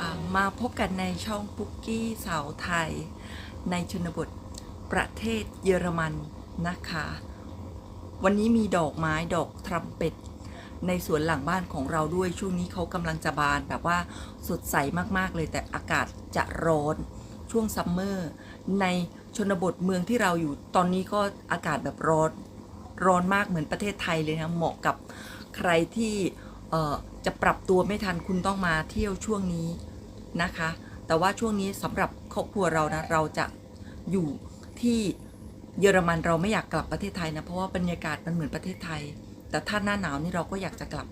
ค่ะมาพบกันในช่องปุกกี้สาวไทย ในชนบทประเทศเยอรมันนะคะ วันนี้มีดอกไม้ดอกทรัมเป็ตในสวนหลังบ้านของเราด้วยช่วงนี้เขากำลังจะบานแบบว่าสดใสมากๆเลยแต่อากาศจะร้อนช่วงซัมเมอร์ในชนบทเมืองที่เราอยู่ตอนนี้ก็อากาศแบบร้อนร้อนมากเหมือนประเทศไทยเลยนะเหมาะกับใครที่จะปรับตัวไม่ทันคุณต้องมาเที่ยวช่วงนี้ นะคะ แต่ว่าช่วงนี้สำหรับครอบครัวเรานะเราจะอยู่ที่เยอรมันเราไม่อยากกลับประเทศไทยนะเพราะว่าบรรยากาศมันเหมือนประเทศไทย แต่ถ้าหน้าหนาวนี่เราก็อยากจะกลับ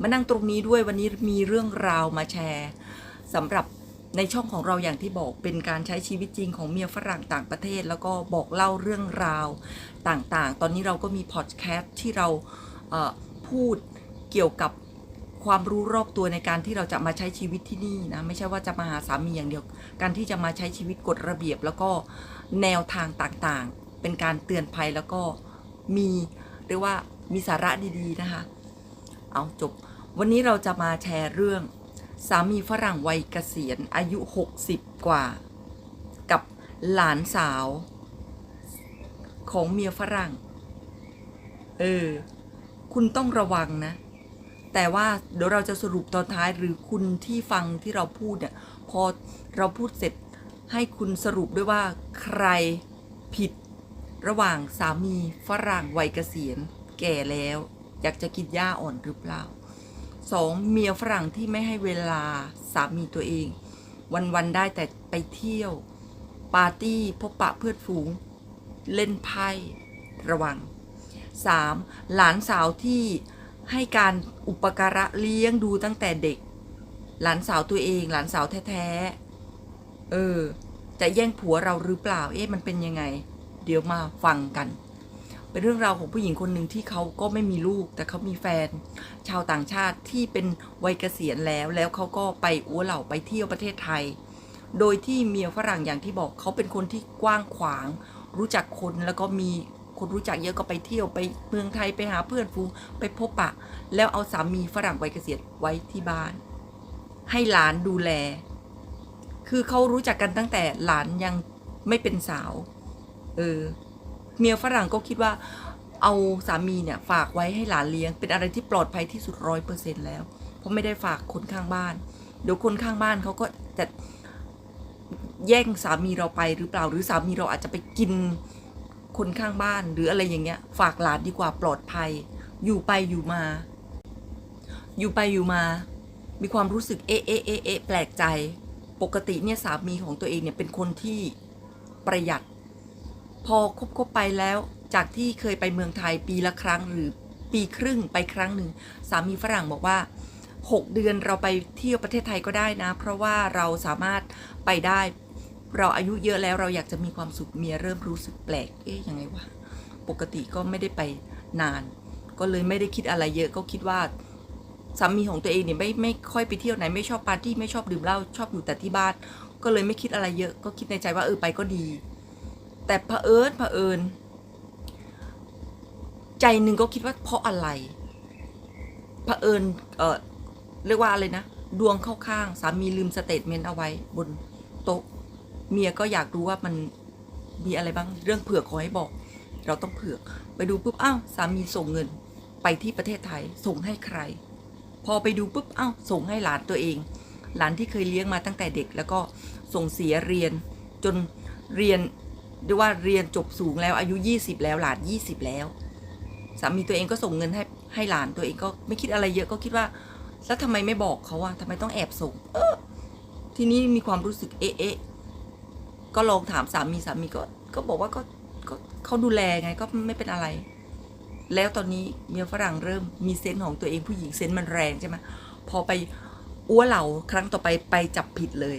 มานั่งตรงนี้ด้วยวันนี้มีเรื่องราวมาแชร์สำหรับในช่องของเราอย่างที่บอกเป็นการใช้ชีวิตจริงของเมียฝรั่งต่างประเทศ แล้วก็บอกเล่าเรื่องราวต่างๆ ตอนนี้เราก็มีพอดแคสต์ที่เราพูดเกี่ยวกับ ความรู้รอบตัวในการที่เราจะมาใช้ชีวิตที่นี่นะไม่ใช่ว่าจะมาหาสามีอย่างเดียว การที่จะมาใช้ชีวิตกฎระเบียบ แล้วก็แนวทางต่างๆ เป็นการเตือนภัยแล้วก็มีเรียกว่ามีสาระดีๆนะคะ เอาจบ วันนี้เราจะมาแชร์เรื่อง สามีฝรั่งวัยเกษียณอายุ 60 กว่า กับหลานสาว ของเมียฝรั่ง เออ คุณต้องระวังนะ แต่ว่าเดี๋ยวเราจะสรุปตอนท้ายหรือคุณที่ฟังที่เราพูดเนี่ยพอเราพูดเสร็จให้คุณสรุปด้วยว่าใครผิดระหว่างสามีฝรั่งวัยเกษียณ แก่แล้ว อยากจะกินหญ้าอ่อนหรือเปล่าสองเมียฝรั่งที่ไม่ให้เวลาสามีตัวเอง วันๆได้แต่ไปเที่ยว ปาร์ตี้พบปะเพื่อนฝูง เล่นไพ่ระวัง 3. หลานสาวที่ ให้การอุปการะเลี้ยงดูตั้งแต่เด็ก หลานสาวตัวเองหลานสาวแท้ๆ เออ จะแย่งผัวเราหรือเปล่า เอ๊ะมันเป็นยังไง เดี๋ยวมาฟังกัน เป็นเรื่องราวของผู้หญิงคนหนึ่งที่เขาก็ไม่มีลูก แต่เขามีแฟน ชาวต่างชาติที่เป็นวัยเกษียณแล้ว แล้วเขาก็ไปอัวเหล่าไปเที่ยวประเทศไทย โดยที่เมียฝรั่งอย่างที่บอกเขาเป็นคนที่กว้างขวาง รู้จักคนแล้วก็มี คนรู้จักเยอะก็ไปเที่ยวไปเมืองไทยไปหาเพื่อนฟูงไปพบปะ แล้วเอาสามีฝรั่งวัยเกษียณไว้ที่บ้าน ให้หลานดูแล คือเขารู้จักกันตั้งแต่หลานยังไม่เป็นสาว เออ เมียฝรั่งก็คิดว่า เอาสามีเนี่ยฝากไว้ให้หลานเลี้ยง เป็นอะไรที่ปลอดภัยที่สุดร้อยเปอร์เซ็นแล้ว เพราะไม่ได้ฝากคนข้างบ้าน เดี๋ยวคนข้างบ้านเขาก็จะแย่งสามีเราไปหรือเปล่า หรือสามีเราอาจจะไปกิน คนข้างบ้านหรืออะไรอย่างเงี้ย ฝากหลานดีกว่าปลอดภัย อยู่ไปอยู่มา อยู่ไปอยู่มา มีความรู้สึกเอ๊ะเอ๊ะเอ๊ะเอ๊ะแปลกใจ ปกติเนี่ยสามีของตัวเองเนี่ยเป็นคนที่ประหยัด พอคบคบไปแล้วจากที่เคยไปเมืองไทยปีละครั้งหรือปีครึ่งไปครั้งหนึ่งสามีฝรั่งบอกว่า 6 เดือนเราไปเที่ยวประเทศไทยก็ได้นะ เพราะว่าเราสามารถไปได้ เราอายุเยอะแล้วเราอยากจะมีความสุขเมียเริ่มรู้สึกแปลก เอ๊ยยังไงวะ ปกติก็ไม่ได้ไปนาน ก็เลยไม่ได้คิดอะไรเยอะก็คิดว่าสามีของตัวเองเนี่ยไม่ไม่ค่อยไปเที่ยวไหนไม่ชอบปาร์ตี้ไม่ชอบดื่มเหล้าชอบอยู่แต่ที่บ้าน ก็เลยไม่คิดอะไรเยอะ ก็คิดในใจว่าเออไปก็ดี แต่เผอิญเผอิญใจหนึ่งก็คิดว่าเพราะอะไรเผอิญเออเรียกว่าอะไรนะ ดวงเข้าข้างสามีลืมสเตทเมนต์เอาไว้บนโต๊ะ เมียก็อยากรู้ว่ามันมีอะไรบ้างเรื่องเผื่อขอให้บอก เราต้องเผื่อไปดูปุ๊บอ้าวสามีส่งเงินไปที่ประเทศไทยส่งให้ใคร พอไปดูปุ๊บอ้าวส่งให้หลานตัวเอง หลานที่เคยเลี้ยงมาตั้งแต่เด็ก แล้วก็ส่งเสียเรียนจนเรียนเรียกว่าเรียนจบสูงแล้วอายุ 20 แล้วหลาน 20 แล้วสามีตัวเองก็ส่งเงินให้ให้หลานตัวเองก็ไม่คิดอะไรเยอะก็คิดว่าแล้วทำไมไม่บอกเขาอะทำไมต้องแอบส่ง เออทีนี้มีความรู้สึกเอ๊ะ ก็ลองถามสามีสามีก็ก็บอกว่าก็ก็เขาดูแลไงก็ไม่เป็นอะไร แล้วตอนนี้เมียฝรั่งเริ่มมีเซนส์ของตัวเองผู้หญิงเซนส์มันแรงใช่ไหมพอไปอ้วเหล่าครั้งต่อไปไปจับผิดเลย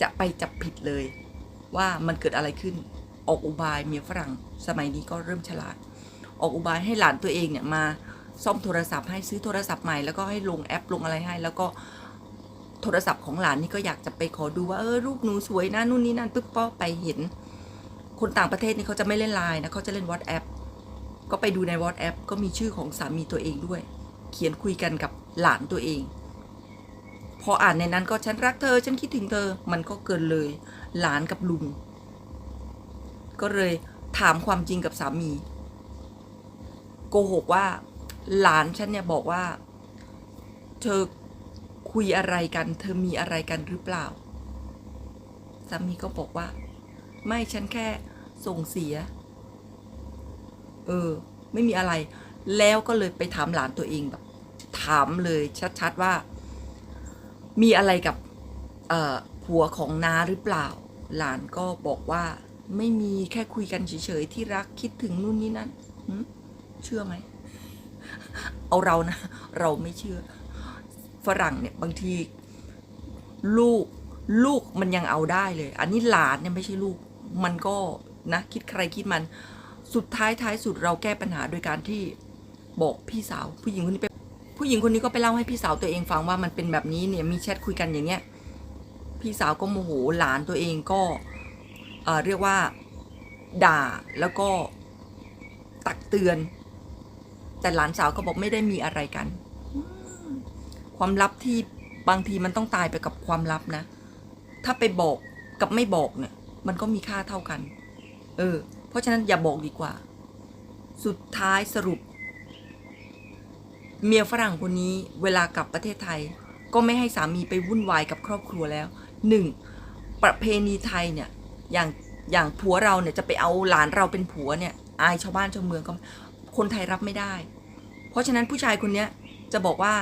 จะไปจับผิดเลย ว่ามันเกิดอะไรขึ้น ออกอุบายเมียฝรั่งสมัยนี้ก็เริ่มฉลาด ออกอุบายให้หลานตัวเองเนี่ยมาซ่อมโทรศัพท์ให้ซื้อโทรศัพท์ใหม่แล้วก็ให้ลงแอปลงอะไรให้ แล้วก็ โทรศัพท์ของหลานนี่ก็อยากจะไปขอดูว่าเออรูปหนูสวยนะนู่นนี่นั่นปึ๊บป้อไปเห็น คนต่างประเทศนี่เขาจะไม่เล่นไลน์นะเขาจะเล่น WhatsApp ก็ไปดูใน WhatsApp ก็มีชื่อของสามีตัวเองด้วย เขียนคุยกันกับหลานตัวเองพพออ่านในนั้นก็ฉันรักเธอ ฉันคิดถึงเธอ มันก็เกินเลย หลานกับลุง ก็เลยถามความจริงกับสามี โกหกว่า หลานฉันเนี่ยบอกว่า เธอ คุยอะไรกัน เธอมีอะไรกันหรือเปล่า สามีก็บอกว่า ไม่ฉันแค่ส่งเสีย เออ ไม่มีอะไร แล้วก็เลยไปถามหลานตัวเองแบบ ถามเลยชัดๆว่า มีอะไรกับผัวของน้าหรือเปล่า หลานก็บอกว่าไม่มีแค่คุยกันเฉยๆที่รักคิดถึงนู่นนี่นั่นเชื่อไหม เอาเรานะ เราไม่เชื่อ ฝรั่งเนี่ยบางที ลูกลูกมันยังเอาได้เลย อันนี้หลานเนี่ยไม่ใช่ลูกมันก็นะคิดใครคิดมัน สุดท้ายท้ายสุดเราแก้ปัญหาโดยการที่บอกพี่สาว ผู้หญิงคนนี้ไปผู้หญิงคนนี้ก็ไปเล่าให้พี่สาวตัวเองฟังว่ามันเป็นแบบนี้เนี่ยมีแชทคุยกันอย่างเงี้ยพี่สาวก็โมโหหลานตัวเองก็เอ่อเรียกว่าด่าแล้วก็ตักเตือน แต่หลานสาวก็บอกไม่ได้มีอะไรกัน ความลับที่บางทีมันต้องตายไปกับความลับนะ ถ้าไปบอกกับไม่บอกเนี่ย มันก็มีค่าเท่ากัน เออ เพราะฉะนั้นอย่าบอกดีกว่า สุดท้ายสรุป เมียฝรั่งคนนี้เวลากลับประเทศไทย ก็ไม่ให้สามีไปวุ่นวายกับครอบครัวแล้วหนึ่งประเพณีไทยเนี่ย อย่างอย่างผัวเราเนี่ยจะไปเอาหลานเราเป็นผัวเนี่ย อายชาวบ้านชาวเมืองก็คนไทยรับไม่ได้ เพราะฉะนั้นผู้ชายคนเนี้ยจะบอกว่า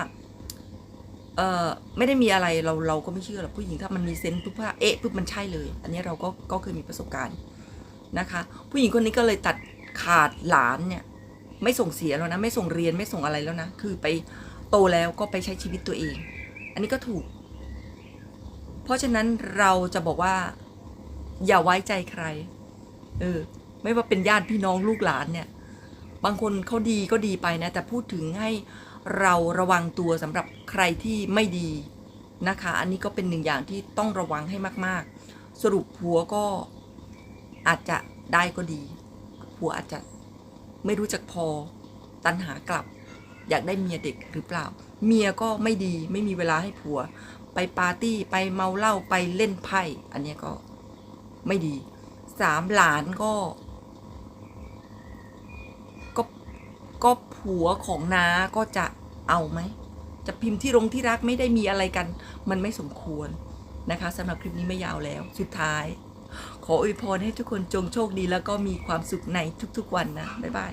เออไม่ได้มีอะไรเราเราก็ไม่เชื่อหรอกผู้หญิงถ้ามันมีเซนส์ปุ๊บว่าเอ๊ะปุ๊บมันใช่เลย อันนี้เราก็ก็เคยมีประสบการณ์นะคะ ผู้หญิงคนนี้ก็เลยตัดขาดหลานเนี่ยไม่ส่งเสียแล้วนะไม่ส่งเรียนไม่ส่งอะไรแล้วนะคือไปโตแล้วก็ไปใช้ชีวิตตัวเอง อันนี้ก็ถูก เพราะฉะนั้นเราจะบอกว่า อย่าไว้ใจใคร เออ ไม่ว่าเป็นญาติพี่น้องลูกหลานเนี่ย บางคนเขาดีก็ดีไปนะ แต่พูดถึงให้ เราระวังตัวสำหรับใครที่ไม่ดีนะคะ อันนี้ก็เป็นหนึ่งอย่างที่ต้องระวังให้มาก ๆ สรุปผัวก็อาจจะได้ก็ดี ผัวอาจจะไม่รู้จักพอ ตันหากลับ อยากได้เมียเด็กหรือเปล่า เมียก็ไม่ดีไม่มีเวลาให้ผัว ไปปาร์ตี้ไปเมาเหล้าไปเล่นไพ่ อันนี้ก็ไม่ดีสามหลานก็ ก็ผัวของน้าก็จะเอาไหม จะพิมพ์ที่รงที่รักไม่ได้มีอะไรกัน มันไม่สมควรนะคะสำหรับคลิปนี้ไม่ยาวแล้ว สุดท้าย ขออวยพรให้ทุกคนจงโชคดีแล้วก็มีความสุขในทุกๆวันนะ บ๊ายบาย